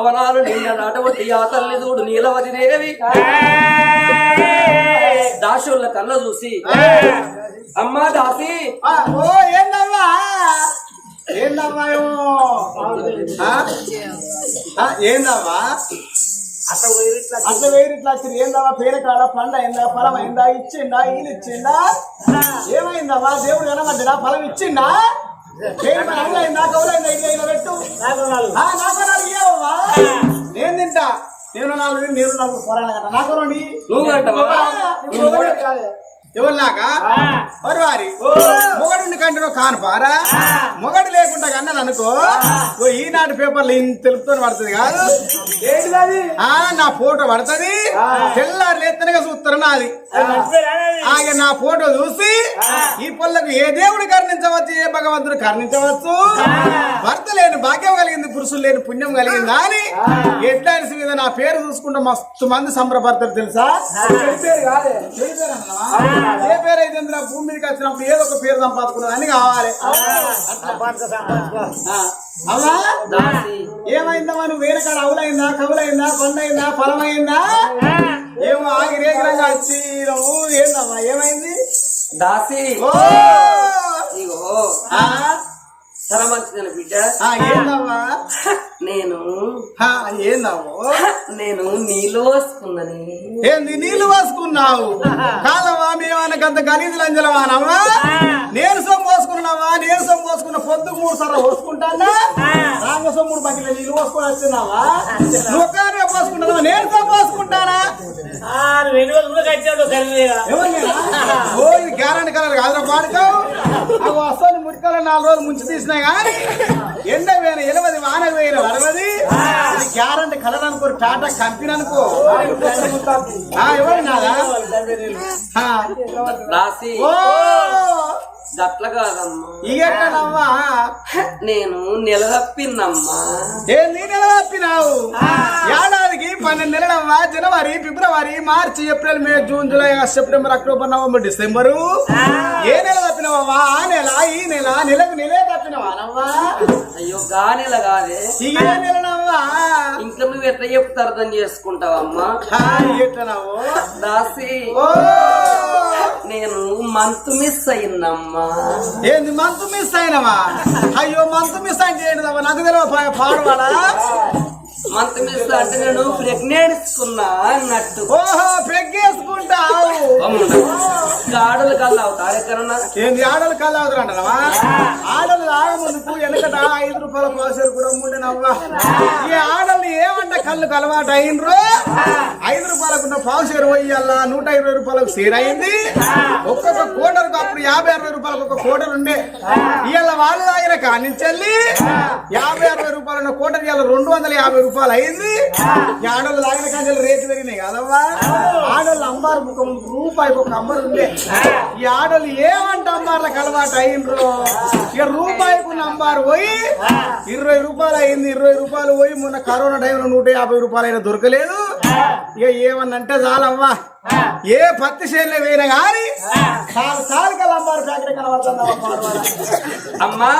భవనాలు నిన్న నాటవతి ఆ తల్లి చూడు నీలవతి దేవి. దాసుల కళ్ళ చూసి అమ్మా దాసి. ఓ ఏందమ్మా? ఏందమ్మా ఏందమ్మా? వేరు ఇట్లా వచ్చింది. పేరు పేరకాడ పండ అయిందా? ఫలం అయిందా? ఇచ్చిందా? ఈయన ఇచ్చిందా? ఏమైందమ్మా? దేవుడు కనబడ్డా ఫలం ఇచ్చిందా? నేను తింటా. నేను నాలుగు నేను నాలుగు పొరాలి కదా నాకు రండి నువ్వు అంటావా ఎవరు నాక వారి మొగడు కంటే కాను పారా? మొగడు లేకుండా కన్నాను అనుకో? ఓ ఈనాటి పేపర్లు ఇంత తెలుపుకొని పడుతుంది కాదు? ఆ నా ఫోటో పడుతుంది. తెల్లారు లేత్తనగా చూస్తారు నాది. ఆగే నా ఫోటో చూసి ఈ పళ్ళకు ఏ దేవుడు కరుణించవచ్చు ఏ భగవంతుడు కరుణించవచ్చు? భర్త లేని భాగ్యం కలిగింది పురుషులు లేని పుణ్యం కలిగిందా అని ఎట్లా మీద నా పేరు చూసుకుంటే మస్తు మంది సంబరపడతారు తెలుసా? ఏ పేరు అయితే భూమి మీదకి వచ్చినప్పుడు ఏదో ఒక పేరు సంపాదుకున్నది అని కావాలి. ఆ, అవునా? ఏమైందమ్మా? నువ్వు వేరే కాడ అవులైందా కవులైందా పండైందా ఫలమైందా? ఏమో ఆగి రేఖలంగా వచ్చి నువ్వు ఏందమ్మా? ఏమైంది? దాసి. ఇగో. ఆ, సరమంచిన బిడ్డ. నేను ఏందమ్మో నేను నీళ్ళు వస్తున్నది ఏంది నీళ్ళు పోసుకున్నావు? కాలవా మేమనకంత గలీజు లంజలవానమ్మా నేను సొమ్ము పోసుకున్నావా? నేను సొమ్ము పోసుకున్న పొద్దుకు మూడు సార్లు పోసుకుంటానా? రాంగ సొమ్ముడు బకెట్ల నీళ్ళు పోసుకొని వచ్చినావా? నువ్వు పోసుకుంటావా సొమ్ము పోసుకుంటానా? ఓ ఇది గ్యారంటీ కలర్ కాదురా పాడుకోవు అవి వస్తాను మురికల నాలుగు రోజులు ముంచి తీసినా కానీ ఎండ వేన ఎలవది వాన వేయన వడవది ఇది గ్యారంటీ కలర్ అనుకో టాటా కంపెనీ అనుకో. ఎవరు నాదా ఓ. గట్ల కాదమ్మా ఇగెట్టనమ్మా నేను నిలదప్పిందమ్మా. ఏంది నెల తప్పినావు ఏడాదికి పన్నెండు నెలలమ్మా. జనవరి ఫిబ్రవరి మార్చి April May June July September October November December. ఏ నెల తప్పినవమ్మా? ఆ నెల ఈ నెల నెలకు నెలే తప్పినవానమ్మా అయ్యో గా నెల కాదే. ఇక ఏ నెలనమ్మా ఇంకా నువ్వు ఎట్లా చెప్తే అర్థం చేసుకుంటావమ్మా? ఆ, ఎట్టనవ్వు దాసి. ఓ! నేను మంత్ మిస్ అయిందమ్మా ఏంది మంత్ మిస్ అయినవా? అయ్యో మంత్ మిస్ ఏంటిదమ్మా నాకు తెలియదు పాడవాడా మంత్ మిస్ అంటే నేను ప్రెగ్నెంట్ కున్నా అన్నట్టు. ఓహో పెగ్గేసుకుంటావు గాడులు కల్లా అవుతారు ఎక్కడన్నా ఏంది ఆడలు కళ్ళు అవుతారంటావా ఆడలు ఆడముందుకు వెనకట ఐదు రూపాయల పాసరు కూడా ఉండేనవ్వా ఈ ఆడలు ఏమంట కళ్ళు కలవాటు అయినరు ఐదు రూపాయలకు ఉన్న పావుసేరు పోయాల నూట ఇరవై రూపాయలకు షేర్ అయింది. ఒక్కొక్క కోటరుకు అప్పుడు యాభై అరవై రూపాయలకు ఒక కోటరు ఉండే. ఇవాళ వాళ్ళు తాగిన కానించెల్లి యాభై అరవై రూపాయలు ఉన్న కోటరు ఇవాళ రెండు వందల యాభై రూపాయలు అయింది. ఈ ఆడలు తాగిన కాంచెలు రేట్లు పెరిగినాయి కదవ్వా? ఆడలు అమ్మారు ఒక రూపాయి ఒక అమ్మరు ఉండే. ఈ ఆడలు ఏమంట అమ్మార్లకు అలవాటు అయినరు ఇక రూపాయికి అమ్మారు పోయి ఇరవై రూపాయలు అయింది. ఇరవై రూపాయలు పోయి మొన్న కరోనా టైంలో నూట యాభై రూపాయలు అయినా దొరకలేదు. ఇక ఏమన్నంటే చాలవ్వా. ఏ పత్తి చేనులో వేయన గాని చాలు చాలు అమ్మారు ఫ్యాక్టరీ కనబడుతుంది అమ్మా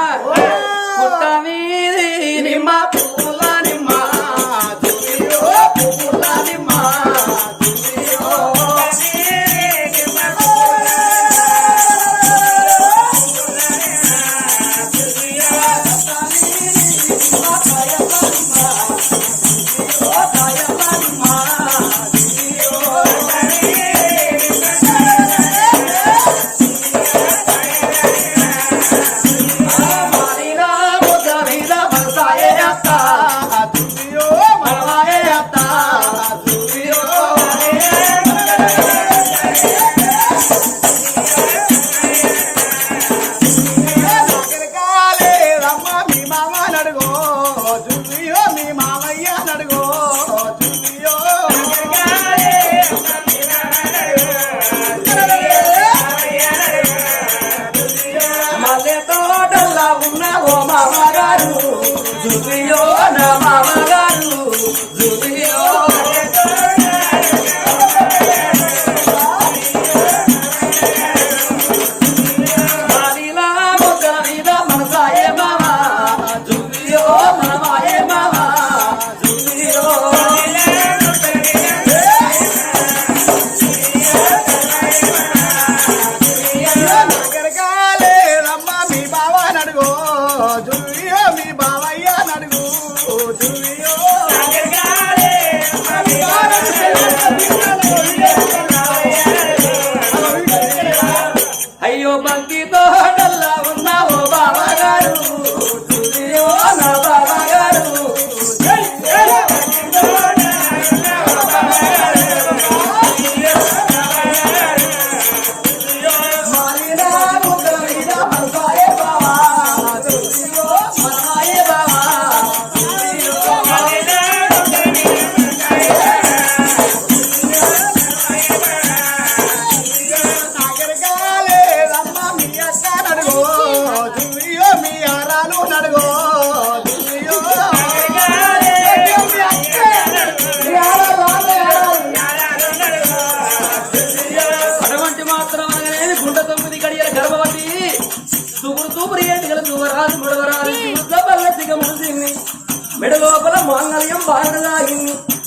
లోపల మాంగళ్యం బాగలాగి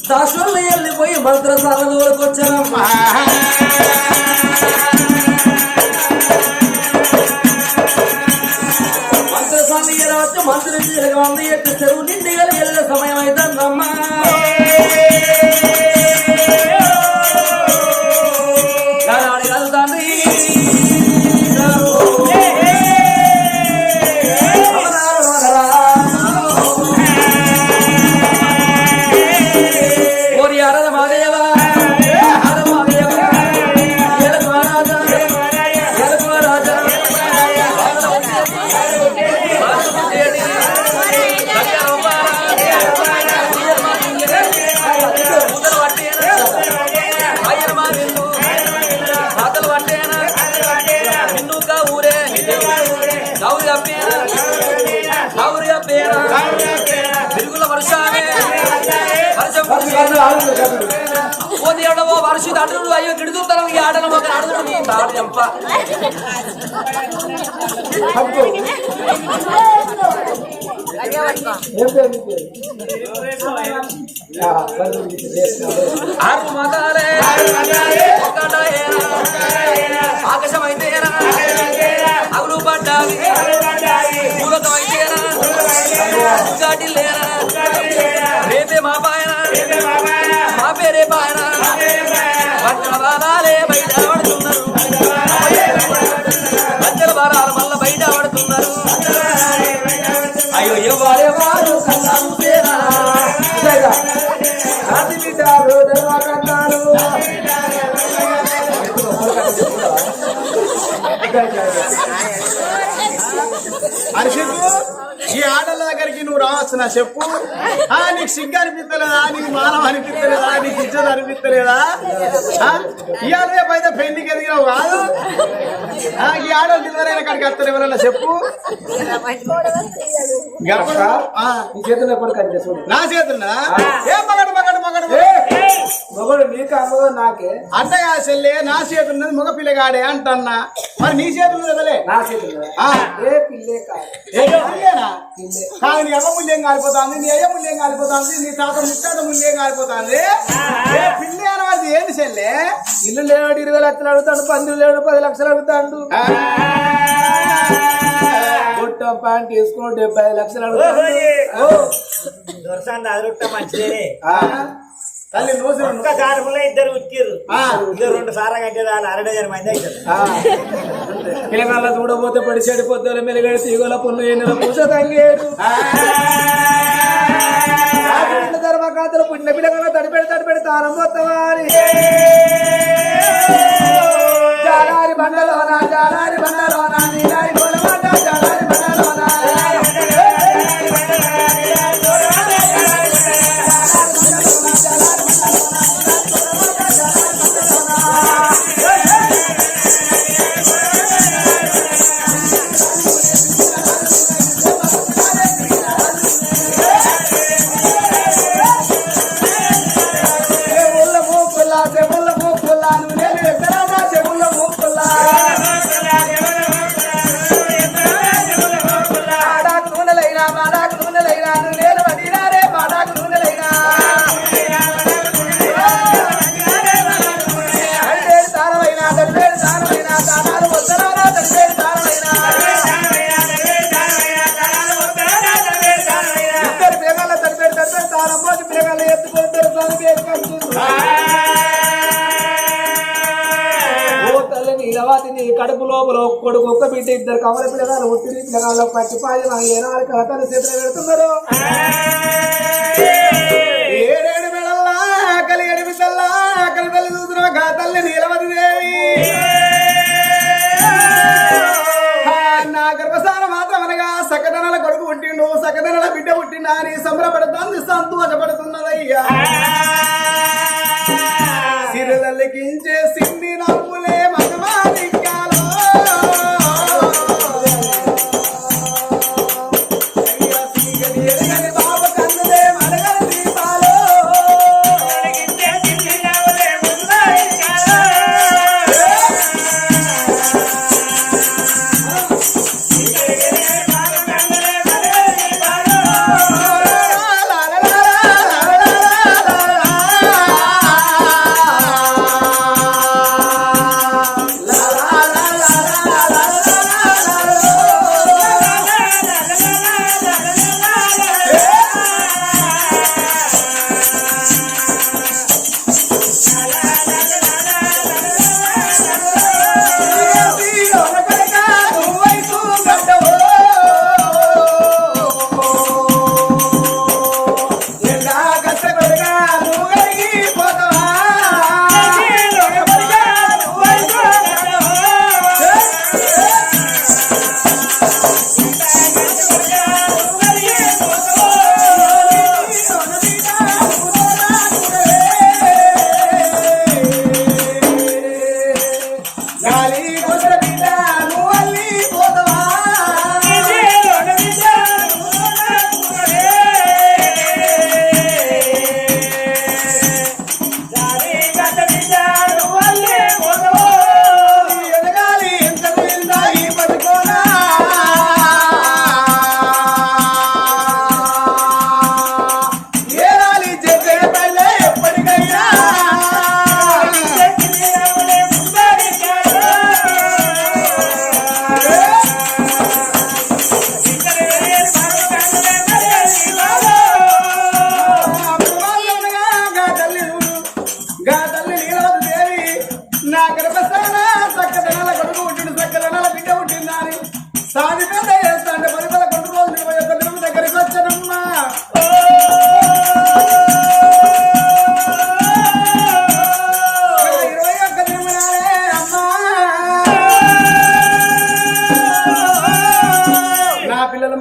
దాసోళ్ళు వెళ్ళిపోయి మంత్రసాల దూరకు వచ్చానమ్మా మంత్రసాల వచ్చి మంత్రి చెరువు నిండి వెళ్ళిన సమయం అయితే అమ్మా అయ్యో గిడుగుతాను ఈ ఆటలు ఒక అడుగుడు నీ తాడు చెంప. ఆరు మగాలే ఒక్కటాయేనా ఆకాశమైతేనా అగులు గాటి లేనా రేపే మా పాయన. మా పేరే పాయన. పట్టణ బయట పడుతున్నారు పచ్చల బాలాలు మళ్ళా బయట పడుతున్నారు అయ్యో వారు కన్నాను బిడ్డాలు ఈ ఆటల దగ్గరికి నువ్వు రావచ్చు నా చెప్పు. ఆ నీకు సిగ్గు అనిపిస్తలేదా? నీకు మానం అనిపిస్తలేదా? నీకు ఇజ్జత అనిపిస్తలేదా? ఇవాళ రేపు అయితే పెళ్ళికి ఎదిగినావు కాదు? ఆ, ఈ ఆటలు తిన్నరైన కాడికి వస్తారు ఎవరన్నా చెప్పు. నీ చేతున్నా ఏ మగడు మగడు మగడు మొగడు నీకు అమ్మగా నాకే. అంటగా చెల్లె నా చేతున్నది మగ పిల్లగాడే అంటన్నా. మరి నీ చేతులు కదలే? నా చేతుల్లో ఆ, ఏ పిల్లే కాదు. ఏ పిల్లేనా? కాదు నీ అమ్మ ముల్యం కాలిపోతాంది నీ అయ్య ముల్యం కాలిపోతాంది నీ తాత ముత్తాత ముల్యం కాలిపోతాంది. ఏ పిల్లి అనవాది ఏంది చెల్లె? ఇల్లు లేడు ఇరవై లక్షలు అడుగుతాడు పందులు లేడు పది లక్షలు అడుగుతాడు. ఆ, గుట్టం ప్యాంట్ తీసుకో డెబ్బై ఐదు లక్షలు అడుగుతాడు. ఓ, దొరసాన్ని అదృష్టం మంచిదే ఆ, తల్లి నోసి ఒక్క కారులో ఇద్దరు ఉట్టిర్రు ఆ. ఇద్దరు రెండు సారా కంటే వాళ్ళు అర డజన్ మంది అవుతారు పిల్లగాళ్ళ చూడబోతే పడి చెడిపోతే మెరుగడి తీగల పుల్లు ఎన్నెల పూస తంగేడు. ధర్మకాతలు పుట్టిన పిల్లగాళ్ళ తడిపెడి తడిపెడి తారం పోతామని జాలారి బండలోన జాలారి బండలోన నీలారి గోలమాట లోపల ఒక్క కొడుకు ఒక్క బిడ్డ ఇద్దరు కమల పిల్లగాలు ఉత్తిరి పిల్లగాళ్ళు పట్టి పాది మా ఏనాడు కథలు చేతులు పెడుతున్నారు. ఏడేడు మెడల్లా ఆకలి ఎడిపితల్లా ఆకలి తల్లి చూసిన గా తల్లి నీలవతి దేవి. ఆ, నా గర్భస్థానం మాత్రం అనగా సకదనల కొడుకు పుట్టిండు సకదనల బిడ్డ పుట్టిండా అని సంబరపడుతుంది సంతోషపడుతున్నదయ్యా. సిరులకించే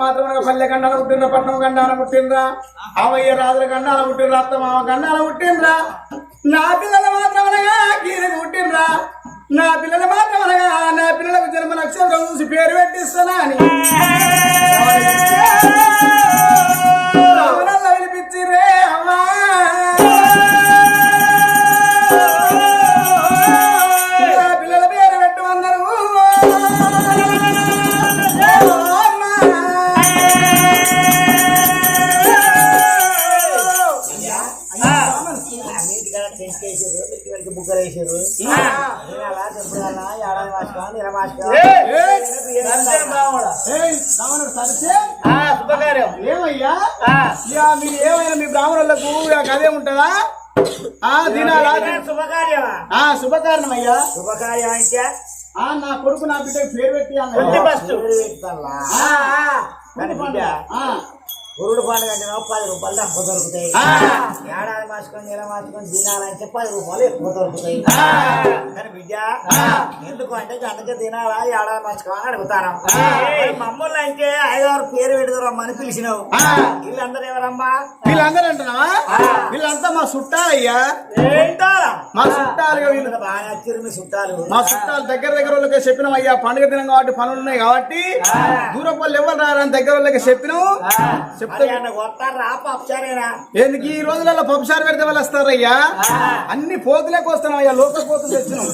గండాల పుట్టిండ్రా పట్నం గండాల పుట్టిండ్రా అవయ్య రాజుల గండాల పుట్టిండ్రా అత్త మామ గండాల పుట్టిండ్రా నా పిల్లలు మాత్రం అనగా గీరకు పుట్టిండ్రా నా పిల్లలు మాత్రం అనగా నా పిల్లలకు జన్మ నక్షత్రం చూసి పేరు పెట్టిస్తానా అని రావణాల్లో వినిపించిరే అమ్మా బుక్కలు వేసారు శుభకార్యం. ఏమయ్యా? మీరు ఏమైనా మీ బ్రాహ్మణులకు అదే ఉంటుందా? శుభకారణం అయ్యా శుభకార్యం ఆ నా కొడుకు నా బిడ్డకి పేరు పెట్టి గురుడు పండుగ అంటే పది రూపాయలు తక్కువ దొరుకుతాయి. ఏడాది మాసుకొని నెల మాసుకొని తినాలంటే పది రూపాయలు ఎక్కువ దొరుకుతాయి. కానీ బిడ్డ ఎందుకు అంటే అందుకే తినాలా ఏడాది మాసుకోవాలని అడుగుతాను. మమ్మల్ని అంటే ఐదారు పేరు పెడతారమ్మని పిలిచినావు. వీళ్ళందరూ ఎవరమ్మా? వీళ్ళందరూ అంటున్నావా? వీళ్ళంతా మా చుట్టాలయ్యా. మా చుట్టాలుగా వీళ్ళు. బాగా నచ్చారు మీ చుట్టాలు. మా చుట్టాలు దగ్గర దగ్గర వాళ్ళకి చెప్పినాం అయ్యా పండుగ దినం కాబట్టి పనులు ఉన్నాయి కాబట్టి దూరం వాళ్ళు ఎవరు రారని దగ్గర వాళ్ళకి చెప్పినాం. ఎందుకు? ఈ రోజులలో పప్పుసారి పెడితే వాళ్ళు వస్తారయ్యా. అన్ని పోతులేక వస్తున్నాం అయ్యా లోక పోతులు తెచ్చినాం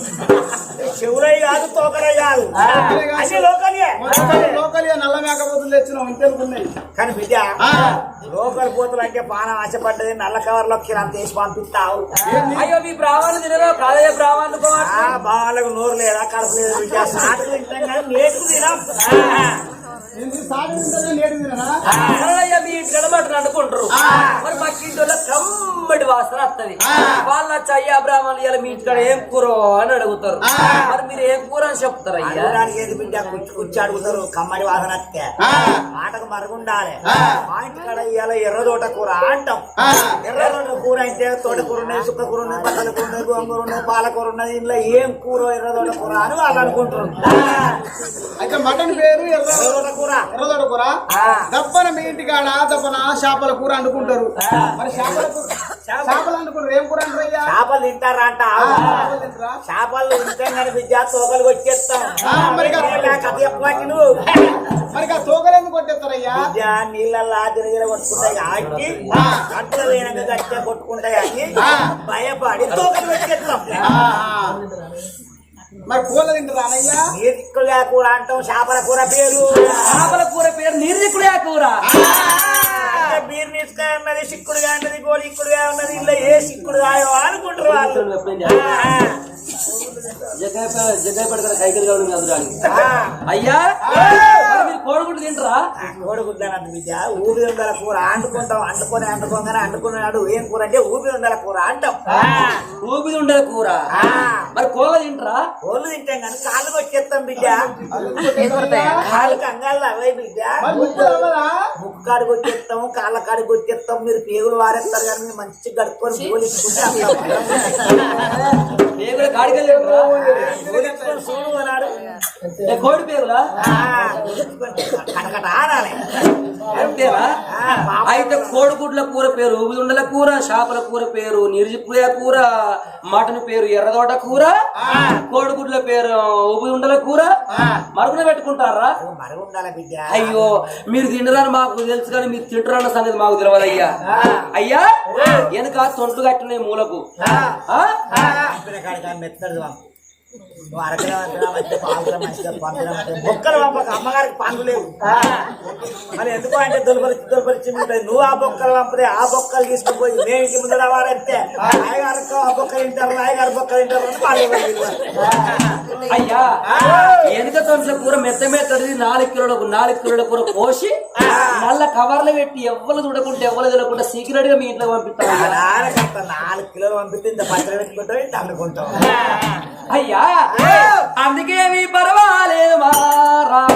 చెవులై కాదు తోకలై కాదు. అన్ని లోకలే. లోకల్ నల్ల మేకపోతులు తెచ్చినాం ఇంతెనుకున్నాయి కానీ బిడ్డ లోకల్ పోతులు అంటే పానం ఆశపడ్డది నల్ల కవర్లో కిరాన్ తీసి పంపిస్తావు. అయ్యో మీ బ్రాహ్మణులు తినరు? కాదయ్య బ్రాహ్మణులు ఆ బావాలకు నోరు లేదా కడుపు లేదు బిడ్డ. సాటులు తింటాం కానీ నేర్పు తినాం. అనుకుంటారు మరి పక్కింటి వాళ్ళ కమ్మడి వాసన వస్తది. వాళ్ళు అయ్యా బ్రాహ్మణులు ఇలా మీ ఇంటికాడ ఏం కూర అని అడుగుతారు. మరి మీరు ఏం కూర అని చెప్తారు అయ్యా? కుచ్చి అడుగుతారు. కమ్మడి వాసన వస్తే. మాటకు మరుగుండాలి. మా ఇంటి కాడ ఇవాళ ఎర్ర తోట కూర అంటాం. ఎర్ర తోట కూర అంటే తోట కూర ఉన్నది సుక్క కూర ఉన్నది పక్కల కూర ఉన్నది గోంగూర ఉన్నది పాలకూర ఉన్నది ఇంట్లో ఏం కూర ఎర్ర తోట కూర అని వాళ్ళు అనుకుంటారు. అయితే మటన్ పేరు ఎర్ర తోట కూర. ఎర్రదొడ కూర? దప్పన మీ చేపల కూర అండుకుంటారు మరి చేపల కూర చేపలు అండుకుంటారు ఏం కూర అంటారయ్యా చేపలు తింటారా అంట. చేపలు తింటారా? చేపలు తింటాం కానీ బిడ్డ తోకలు కొట్టేస్తాం. మరి. కథ నువ్వు మరి ఆ తోకలు ఎందుకు కొట్టేస్తారయ్యా? బిడ్డ నీళ్ళల్లా తిరిగిన కొట్టుకుంటాయి కాబట్టి కట్టుల వేయనంగా గట్టిగా కొట్టుకుంటాయి భయపడి తోకలు కొట్టేస్తాం. మరి పూల తింటారా అనయ్యా నీటిక్కుడుగా కూర అంటాం చేపల కూర పేరు. చేపల కూర పేరు నీరుకుడే కూర. అంటే బీర్ నీసుకాయ ఉన్నది సిక్కుడుగా ఉన్నది గోడి ఇక్కుడుగా ఉన్నది ఇలా ఏ సిక్కుడుగాయో అనుకుంటారు వాళ్ళు. జగ్గయ్య పెడతారు కైకలు కావాలి అందులో ఆ, అయ్యా? మరి కోడిగుడ్డు తింటారా? కోడిగుడ్లనంత బిడ్డ. ఊపి ఉండాల కూర. అంటుకుంటాం అంటుకొని అంటుకోగానే అంటుకున్నాడు. ఏం కూర అంటే ఊపి ఉండాల కూర అంటాం. ఊపిది ఉండదు కూర. ఆ, మరి కోగ తింటారా? కోళ్ళు తింటాం కానీ కాళ్ళు కొట్టేస్తాం బిడ్డ. కాళ్ళు కంగాళ్ళు అవే బిడ్డ. మరి ముక్కు అవ్వదా? ముక్కు కాడు కొట్టేస్తాం కాళ్ళ కాడు కొట్టేస్తాం. మీరు పేగులు వారేస్తారు కానీ మీరు మంచి గడుపుకొని గోలించుకుంటే పేగుల కాడికి తింటారా గోలించుకొని చూడు అన్నాడు ఏ కోడి పేగులా కటకట ఆడాలి. అయితే కోడిగుడ్ల కూర పేరు ఊబిది ఉండల కూర చేపల కూర పేరు నిర్జిపుయ కూర మటన్ పేరు ఎర్రదోట కూర కోడిగుడ్ల పేరు ఊబిది ఉండల కూర మరుగున పెట్టుకుంటారా అయ్యో మీరు తినరని మాకు తెలుసు కానీ మీరు తింటారన్న సంగతి మాకు తెలియదు అయ్యా అయ్యా వెనక తొంట్లు కట్టినాయి మూలకు బొక్కలు పంపక అమ్మగారికి పండ్లు లేవు. మరి ఎందుకు అంటే దొలపరిచి దొలపరిచి ఉంటుంది నువ్వు ఆ బొక్కలు పంపితే ఆ బొక్కలు తీసుకుపోయి మేము ఇంటి ముందర వారంతే రాయగారు ఆ బొక్కలు తింటారు రాయగారు బొక్కలు తింటారు అని ఇవ్వాలి. అయ్యా వెనక తొంట్ల కూర మెత్త మెత్తది నాలుగు కిలోల నాలుగు కిలోల కూర కోసి నల్ల కవర్లు పెట్టి ఎవ్వరు చూడకుండా ఎవ్వరు చూడకుండా సీక్రెట్గా మీ ఇంట్లో పంపిస్తాం ఆ నాన్నకంత నాలుగు కిలోలు పంపితే ఇంత పచ్చడి పెట్టుకుంటాం ఇంత అమ్ముకుంటాం అయ్యా అందుకే మీ పర్వాలేదు మా రామ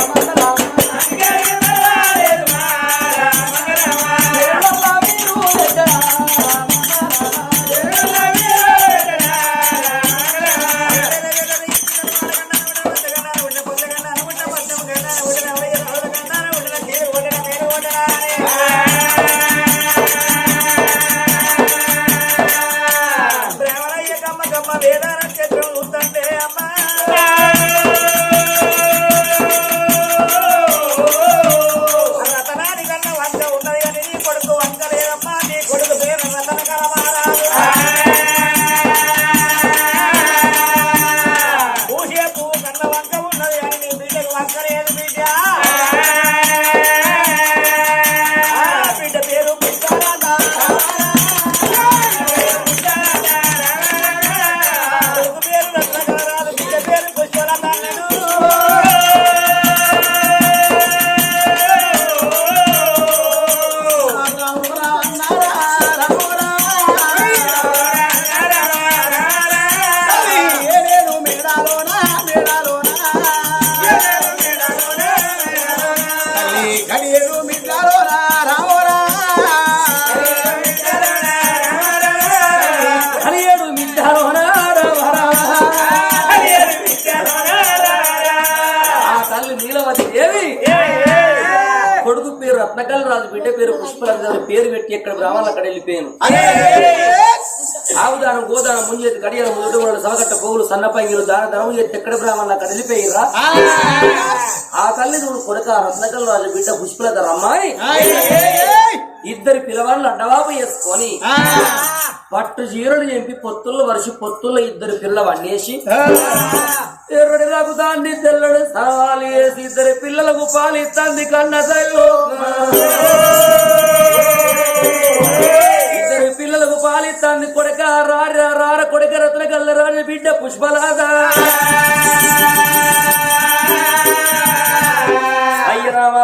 రత్నకల్ రాజు బిడ్డ పేరు పుష్పలత పేరు పెట్టి ఎక్కడ బ్రాహ్మణులు అక్కడ వెళ్ళిపోయాను. ఆవుదానం గోదానం ముంజేతి కడియాల ముదుడు సవకట్ట పువ్వులు సన్నపంగిలు దాన ధనము చేతి ఎక్కడ బ్రాహ్మణులు అక్కడ వెళ్ళిపోయిరా ఆ. తల్లి చూడు కొడుక రత్నకల్ రాజు బిడ్డ పుష్పలత రమ్మాయి ఇద్దరు పిల్లవాళ్ళు అడ్డవాపు వేసుకొని పట్టు చీరలు చెప్పి పొత్తుల్లో వరిసి పొత్తుల్లో ఇద్దరు పిల్ల వండేసి ఎర్రడి రఘుదాన్ని తెల్లడి సవాలు వేసి ఇద్దరు పిల్లలకు పాలు ఇత్తంది కన్న తల్లి. ఇద్దరు పిల్లలకు పాలు ఇత్తంది కొడక రార రార కొడక రత్న కల్ల రాని బిడ్డ పుష్పలాగా అయ్య రామ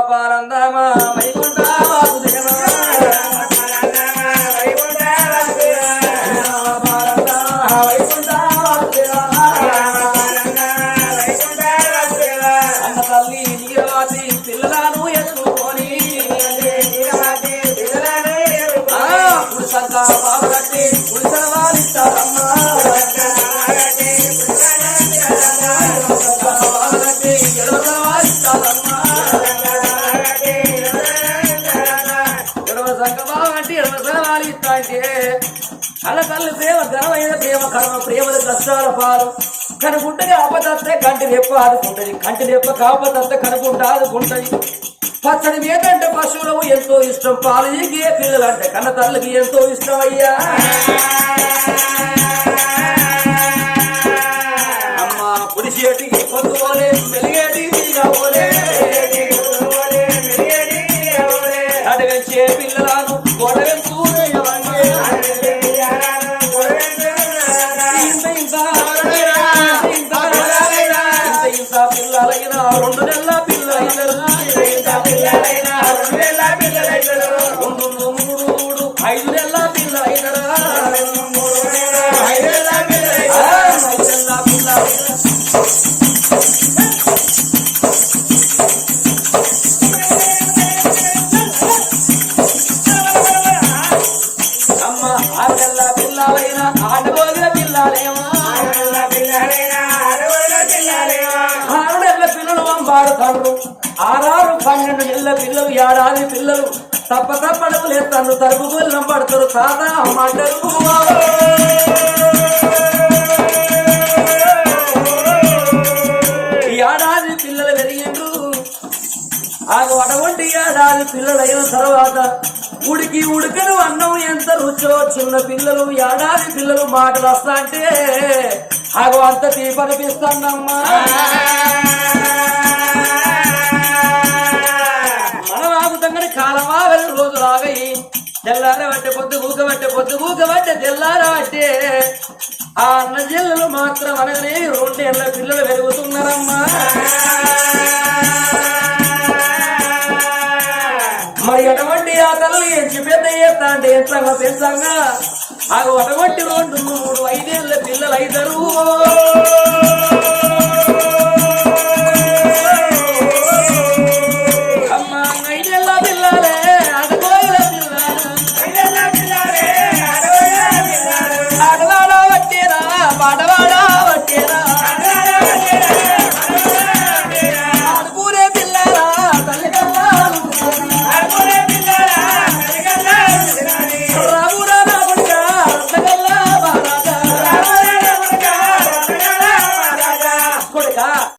వారిస్తా అంటే అల్ల తల్లి ప్రేమ ఘనమైన ప్రేమ కర్మ ప్రేమల కష్టాల పాలు. కనుకుంటది ఆపదస్తే కంటి రెప్ప ఆదుకుంటది. కంటి రెప్ప కాపదస్తే కనుకుంటే ఆదుకుంటది. పచ్చడి మీదంటే పశువులకు ఎంతో ఇష్టం పాలు ఏ పిల్లలంటే కన్న తల్లికి ఎంతో ఇష్టం అయ్యా ఆరారు పన్నెండు నెలల పిల్లలు ఏడాది పిల్లలు. తప్ప తప్పడుగు లేస్తాను తరుపు గొల్లం పడతారు. తాత అమ్మంటారు ఏడాది పిల్లలు పెరిగిండ్రు. ఆగ అటువంటి ఏడాది పిల్లలైన తర్వాత ఉడికి ఉడకను అన్నం ఎంత రుచో చిన్న పిల్లలు ఏడాది పిల్లలు మాటలు వస్తా అంటే అగో అంత తీపనిపిస్తానమ్మా కాలమా కాలం ఆగని రోజులు ఆగయి తెల్లార బట్టే పొద్దు గూక బట్టే పొద్దు గూక బట్టే తెల్లార ఆ అన్న జిల్లలు మాత్రం అనగానే రెండేళ్ళ పిల్లలు పెరుగుతున్నారమ్మా మరి ఎటువంటి ఆ తల్లి ఎంచి పెద్ద చేస్తా అంటే ఎంతగా పెంచంగా అవి అటువంటి రెండు మూడు ఐదేళ్ళ పిల్లలు అయితారు